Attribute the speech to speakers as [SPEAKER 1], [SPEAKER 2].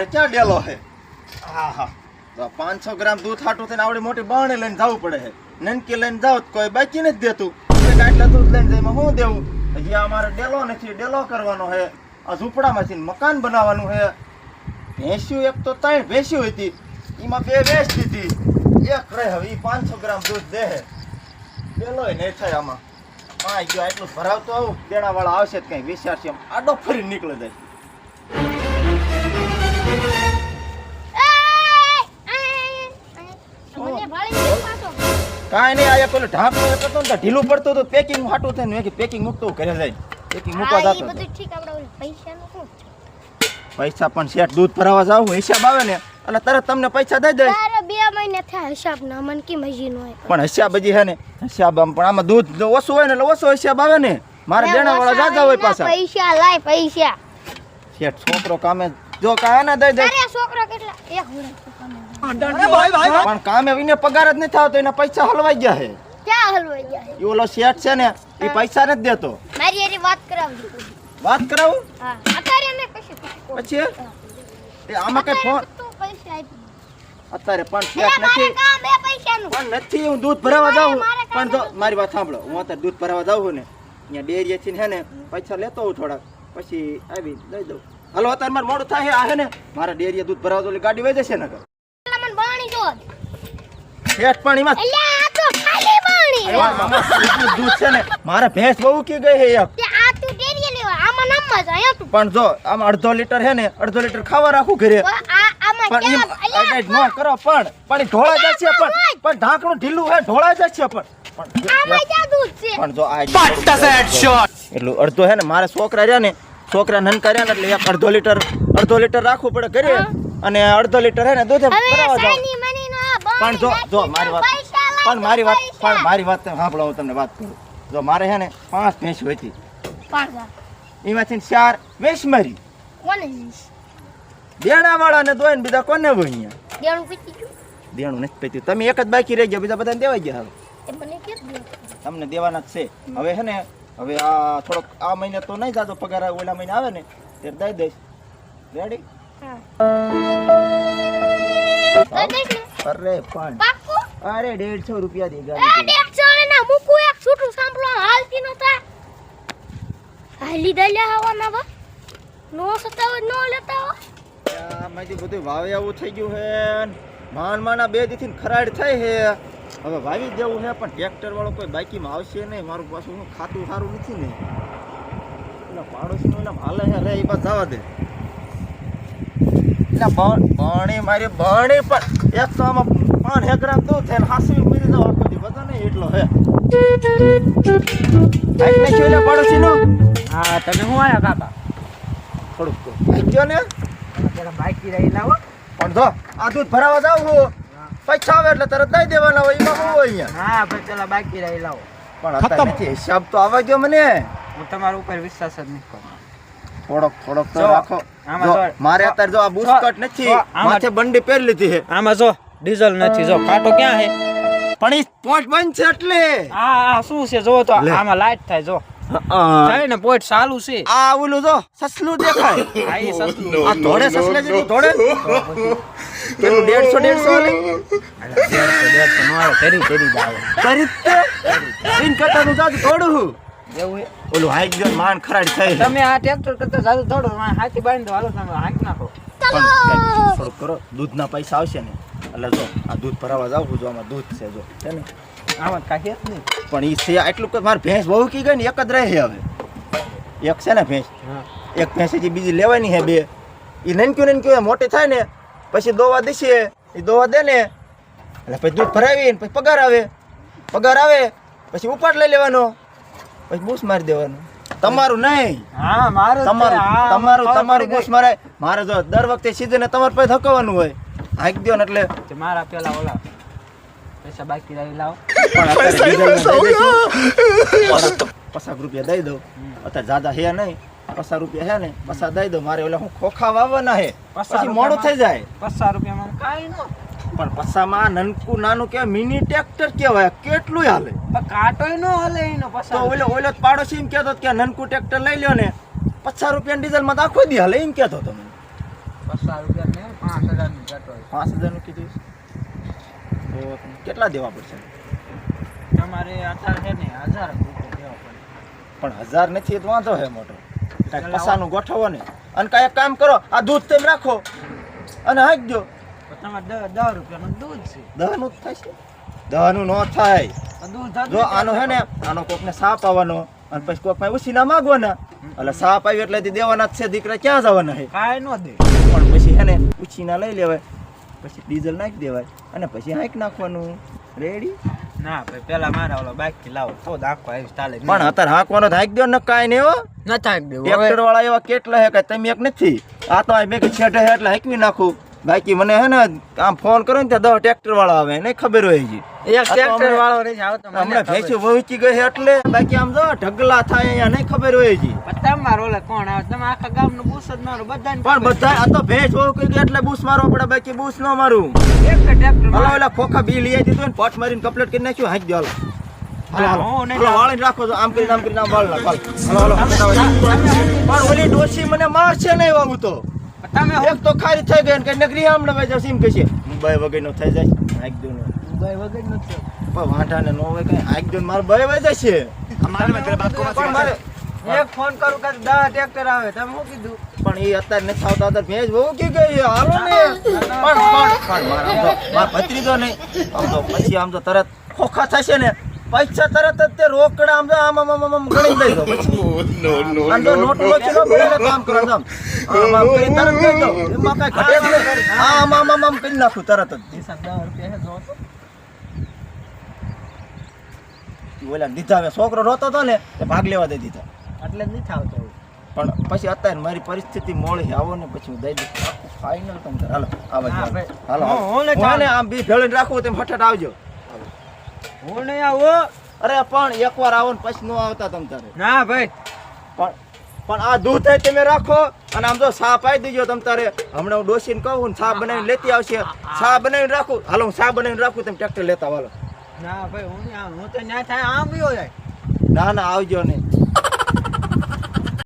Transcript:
[SPEAKER 1] મારે ક્યાં ડેલો છે હા હા. તો પાંચસો ગ્રામ દૂધ હાટું થઈને આવડી મોટી બાણે લઈને જવું પડે છે નનકી લઈને જાવ તો કોઈ બાકી નથી દેતું. આટલા દૂધ લઈને જઈમાં શું દેવું? હજી અમારે ડેલો નથી ડેલો કરવાનો છે આ ઝૂંપડામાંથી મકાન બનાવવાનું છે ભેંસ્યું એક તો ત્રણ ભેંસ્યું હતી. એમાં બે વેચ દીધી એક રહે હવે એ પાંચસો ગ્રામ દૂધ દે છે ડેલોય નહીં થાય આમાં. હા ગયો આટલું ભરાવતો આવું દેણાવાળા આવશે જ કંઈ વિચારશે આડો ફરી નીકળી જાય. કાંઈ નહીં આયા પેલું ઢાંકણું એક હતો ને ઢીલું પડતું હતું પેકિંગ હાટું થઈને મેં પેકિંગ મૂકતું ઘરે જાય પેકિંગ મૂકવા જતો
[SPEAKER 2] બધું ઠીક આપણે પૈસાનું શું?
[SPEAKER 1] પૈસા પણ શેઠ દૂધ ભરાવા જાવ હિસાબ આવે ને એટલે તરત તમને પૈસા દઈ દે
[SPEAKER 2] તારે બે મહિને થયા હિસાબ ના મન કેમ મજી નો
[SPEAKER 1] પણ હિસાબ હજી હે ને હિસાબ આમ પણ આમાં દૂધ ઓછું હોય ને એટલે ઓછો હિસાબ આવે ને. મારે દેણા વાળા જાજા હોય પાછા.
[SPEAKER 2] પૈસા લાય પૈસા.
[SPEAKER 1] શેઠ છોકરો કામે જો કાંઈ ના દઈ દે
[SPEAKER 2] અરે છોકરો કેટલા? એક
[SPEAKER 1] પણ કામે વિને પગાર જ નથી આવતો એના પૈસા હલવાઈ ગયા છે.
[SPEAKER 2] ક્યાં હલવાઈ ગયા
[SPEAKER 1] એ ઓલો શેઠ છે ને એ પૈસા નથી દેતો.
[SPEAKER 2] મારી એની વાત કરાવજો.
[SPEAKER 1] વાત કરાવું?
[SPEAKER 2] હા. અત્યારે મે કશું
[SPEAKER 1] પછી એ આમાં કઈ ફોન
[SPEAKER 2] તું પૈસા આપી
[SPEAKER 1] અત્યારે પણ શેઠ નથી.
[SPEAKER 2] કામ બે પૈસાનું.
[SPEAKER 1] પણ નથી હું દૂધ ભરાવા જાઉં પણ જો મારી વાત સાંભળો. હું અત્યારે દૂધ ભરાવા જાઉં છું ને અહીંયા ડેરીએથી છે ને પૈસા લેતો હોઉં થોડાક. પછી આવી દઈ દઉં. હાલો અત્યારે મારે મોડું થાય આ હે ને? મારા ડેરીએ દૂધ ભરાવા તો ગાડી વહી જશે ને
[SPEAKER 2] મને બાણી જો.
[SPEAKER 1] શેઠ પણ એમાં
[SPEAKER 2] એટલે આ તો ખાલી
[SPEAKER 1] એટલું દૂધ છે ને? મારે ભેંસ બહુ કી ગઈ હે એક.
[SPEAKER 2] આ તું ડેરીએ લેવા આમાં નામમાં જ અહીંયા તું.
[SPEAKER 1] પણ જો આમ અડધો લીટર હે ને અડધો લીટર ખાવા રાખું ઘરે.
[SPEAKER 2] આ આમાં
[SPEAKER 1] પણ એમ
[SPEAKER 2] ક્યાં અલ્યા,
[SPEAKER 1] અડાઈ ન કરો પણ પણ ઢોળા છે પણ પણ ઢાંકણું ઢીલું હે ઢોળા જાય છે પણ પણ
[SPEAKER 2] આમાં ક્યાં દૂધ છે?
[SPEAKER 1] પણ જો આ એટલું અડધો હે ને મારા છોકરા રહ્યા ને છોકરા નન કર્યા ને એટલે એક અડધો લીટર અડધો લીટર રાખવું પડે ઘરે. અને અડધો લીટર હે ને દૂધે ભરાવા જાવ પણ જો જો મારી વાત પણ મારી વાત પણ મારી વાત સાંભળો હું તમને વાત કરું. જો મારે હે ને પાંચ ભેંસ હતી. એમાંથી ચાર ભેંસ મારી? દેણા વાળા ને દોય ને બીજા કોને હોય અહીંયા
[SPEAKER 2] દેણું?
[SPEAKER 1] નથી પીતું. તમે એક જ બાકી રહી ગયા બીજા બધાને દેવાઈ ગયા હવે? તમને દેવાના જ છે. હવે હે ને હવે આ થોડોક આ મહિને તો નહીં જાતો પગાર ઓલા મહિને આવે ને ત્યારે દઈ દઈશ. રેડી
[SPEAKER 2] ને?
[SPEAKER 1] અરે પણ. અરે દેડસો રૂપિયા દે ગાડી
[SPEAKER 2] દેડસો ને ના મૂકું એક છૂટું સાંભળો હાલતી નતા હાલી દલ્યા હવાના બા નો સતાવ નો લેતા હો
[SPEAKER 1] આમાંથી બધું વાવે આવું થઈ ગયું હે માન માના બે દીથી ખરાડ થાય હે. હવે વાવી દેવું છે પણ ટ્રેક્ટર વાળો કોઈ બાકીમાં આવશે નહીં. મારું પાછું ખાતું સારું નથી ને. એટલે પાડોશીનું એટલે હાલે છે રે એ બાદ જવા દે. એટલે ભણી મારી ભણી પણ એક તો આમાં પાંચ હેકરા દૂધ થઈને હાસવી મૂકી દો આખો દી બધા નહીં એટલો હે પાડોશીનું?
[SPEAKER 3] હા તમે હું આયા કાકા?
[SPEAKER 1] થોડુંક તો. ગયો ને?
[SPEAKER 3] પેલા બાઈક રહી લાવો
[SPEAKER 1] પણ જો આ દૂધ ભરાવા જાવ હું પૈસા આવે એટલે તરત દઈ દેવાના હોય એમાં હું અહીંયા?
[SPEAKER 3] હા ભાઈ પેલા બાકી રહી લાવો.
[SPEAKER 1] પણ અત્યારે નથી હિસાબ તો આવવા ગયો મને.
[SPEAKER 3] હું તમારા ઉપર વિશ્વાસ જ નહીં કરું
[SPEAKER 1] થોડોક તો રાખો. મારે અત્યારે જો આ બુસ્કટ નથી માથે બંડી પહેરી લીધી છે.
[SPEAKER 3] આમાં જો ડીઝલ નથી જો કાંટો ક્યાં છે?
[SPEAKER 1] પણ એ પોઈન્ટ બંધ છે એટલે.
[SPEAKER 3] આ આ શું છે? જો તો આમાં લાઈટ થાય જો. થાય ને પોઈન્ટ સારું છે.
[SPEAKER 1] આ ઓલું જો સસલું દેખાય.
[SPEAKER 3] આ સસલું.
[SPEAKER 1] આ ધોળે સસલે જેટલું ધોળે. કેટલું દેડસો દેડસો
[SPEAKER 3] દેડસો, દેડસો નો આવે, તેરી તેરી આવે.
[SPEAKER 1] કરી જ તે? ઈન જાજુ થોડું
[SPEAKER 3] એવું
[SPEAKER 1] ઓલું હાઈક ગયો માન ખરાડ થાય
[SPEAKER 3] તમે આ ટ્રેક્ટર કરતા જાદુ થોડો હાથી બાંધી દો હાલો તમે હાંકી નાખો.
[SPEAKER 1] પણ થોડુંક કરો દૂધના પૈસા આવશે ને. એટલે જો આ દૂધ ભરાવા જાવ છું જો આમાં દૂધ છે જો. છે ને?
[SPEAKER 3] આમાં કાંઈ જ નહીં.
[SPEAKER 1] પણ એ છે એટલું કે મારે ભેંસ બહુ કી ગઈ ને એક જ રહે હવે. એક છે ને ભેંસ? એક ભેંસ બીજી લેવાની છે બે. એ નનક્યું નનક્યું મોટી થાય ને પછી દોવા દેશે. એ દોવા દે ને. એટલે પછી દૂધ ભરાવીને પછી પગાર આવે. પગાર આવે પછી ઉપાડ લઈ લેવાનો. પછી બૂસ મારી દેવાનો. તમારું નહીં.
[SPEAKER 3] હા મારું
[SPEAKER 1] તમારું
[SPEAKER 3] હા,
[SPEAKER 1] તમારું તમારું બૂસ મારે મારે જો દર વખતે સીઝને તમારે પાસે ધકવાનું હોય. હાંકી દો ને એટલે.
[SPEAKER 3] મારા પેલા ઓલા પૈસા બાકી લાવો.
[SPEAKER 1] પચાસ રૂપિયા દઈ દઉં. અત્યારે જાદા હે નહીં. પચાસ રૂપિયા છે ને પચાસ દઈ દો મારે ઓલા હું ખોખા વાવવાના હે પછી મોડું થઈ જાય.
[SPEAKER 3] પચાસ રૂપિયામાં કાંઈ ન
[SPEAKER 1] પણ પસામાં નનકું નાનું કહેવાય મિની ટ્રેક્ટર કહેવાય કેટલું હાલે.
[SPEAKER 3] કાટોય ન હાલે એનો
[SPEAKER 1] તો ઓલો ઓલો પાડોશી એમ કહેતો કે નનકું ટ્રેક્ટર લઈ લ્યો ને પચાસ રૂપિયા ડીઝલમાં તો આખો દી હાલે એમ કહેતો તમે.
[SPEAKER 3] પચાસ રૂપિયા ને પાંચ હજારનું પેટ્રોલ.
[SPEAKER 1] પાંચ હજારનું કીધું? તો કેટલા દેવા પડશે?
[SPEAKER 3] તમારે અત્યારે છે ને હજાર
[SPEAKER 1] પણ હજાર નથી એ તો વાંધો હે મોટો. કાંઈક પસાનું ગોઠવો ને. અને કાંઈ એક કામ કરો આ દૂધ તેમ રાખો. અને હાંક દો
[SPEAKER 3] તો તમારે દસ દસ રૂપિયાનું દૂધ છે.
[SPEAKER 1] દહનું જ થાય દહનું ન થાય.
[SPEAKER 3] દૂધ જો
[SPEAKER 1] આનો હે ને આનો કોકને સાપ આવવાનો અને પછી કોક પાસે ઉછીના માગવાના. એટલે સાપ આવ્યો એટલે દેવાના જ છે દીકરા ક્યાં જવાના હે?
[SPEAKER 3] કાંઈ ન દે.
[SPEAKER 1] પણ પછી હે ને ઉછીના લઈ લેવાય. પછી ડીઝલ નાખી દેવાય. અને પછી હાંક નાખવાનું. રેડી
[SPEAKER 3] ના ભાઈ પેલા મારા ઓલો લાવો તો ચાલે.
[SPEAKER 1] પણ અત્યારે હાંકવાનો તો હાંક દો ને કાંઈ નહીં હો.
[SPEAKER 3] ન થાય દેવું
[SPEAKER 1] ટ્રેક્ટર વાળા એવા કેટલા હે કે તમે એક નથી? આ તો આ મેં કે છેટે હે એટલે હાંકવી નાખું. બાકી મને હે ને આમ ફોન કરો ને ત્યાં દસ ટ્રેક્ટર વાળા આવે નહીં ખબર હોય જી
[SPEAKER 3] એક ટ્રેક્ટર વાળો આવતો
[SPEAKER 1] હમણાં. ભેંસું વહીચી ગઈ એટલે બાકી આમ જો ઢગલા થાય અહીંયા નહીં ખબર હોય જી
[SPEAKER 3] તમારો ઓલે કોણ આવે? તમે આખા ગામનું બૂસ જ મારો બધાને
[SPEAKER 1] પણ બધા આ તો ભેંસ કઈ એટલે બૂસ મારો પડે બાકી બૂસ ન મારું.
[SPEAKER 3] એક ટ્રેક્ટર
[SPEAKER 1] ઓલા ખોખા બી લઈ દીધું ને પોટ મારીને કપલેટ કરી નાખ્યું હાંકી દો રાખો આમ કરીને આમ કરીને આમ વાળ નાખ હાલો હાલો હાલો. પણ ઓલી ડોશી મને મારશે નહીં વાગું તો.
[SPEAKER 3] તમે
[SPEAKER 1] એક તો ખારી થઈ ગઈ ને કઈ નગરી હમણાં ભાઈ જશે એમ કહેશે. મુંબઈ વગરનો થઈ જાય હાંકી દો ને.
[SPEAKER 3] ભાઈ વગર
[SPEAKER 1] પણ ને નો હોય કઈ હાંકી દો મારો ભાઈ જશે પણ મારે
[SPEAKER 3] એક ફોન કરું કે દસ ટ્રેક્ટર આવે તમે શું કીધું?
[SPEAKER 1] પણ એ અત્યારે નથી આવતા અત્યારે ભેજ બહુ કી ગઈ છે. હાલો ને. પણ પણ પણ મારા આમ તો મારા ભત્રીજો નહીં. આમ તો પછી આમ તો તરત ખોખા થશે ને. પૈસા તરત જ તે રોકડા આમ તો આમ આમ આમ આમ ગણી દઈ દો પછી. આમ તો નોટ લોચી નો પડે કામ કરો આમ આમ. આમ કરી તરત દઈ દો એમાં કઈ ઘટે નહીં. આમ આમ આમ આમ કરી નાખું તરત જ.
[SPEAKER 3] હિસાબ દસ રૂપિયા છે જો તો.
[SPEAKER 1] ઓલા દીધા હવે છોકરો રોતો હતો ને તે ભાગ લેવા દે દીધા.
[SPEAKER 3] એટલે જ નથી આવતો
[SPEAKER 1] પણ પછી અત્યારે મારી પરિસ્થિતિ મોળી આવો ને પછી હું દઈ દઈશ ફાઇનલ તમે હાલો આવા હાલો.
[SPEAKER 3] હું- ને.
[SPEAKER 1] ને આમ બી ભેળીને રાખું તેમ ફટાટ આવજો.
[SPEAKER 3] હું નહીં આવો.
[SPEAKER 1] અરે પણ એકવાર આવો ને પછી ન આવતા તમ તારે.
[SPEAKER 3] ના ભાઈ.
[SPEAKER 1] પણ પણ આ દૂધ થાય તમે રાખો. અને આમ જો સાપ પાઈ દેજો તમ તારે. હમણાં હું ડોસીને કહું ને સા બનાવીને લેતી આવશે. સાપ બનાવીને રાખું. હાલો હું સાપ બનાવીને રાખું તમે ટ્રેક્ટર લેતા વાલો
[SPEAKER 3] ના ભાઈ હું નહીં આવું. હું તો ન્યા થાય આમ બી હોય
[SPEAKER 1] ના ના આવજો ને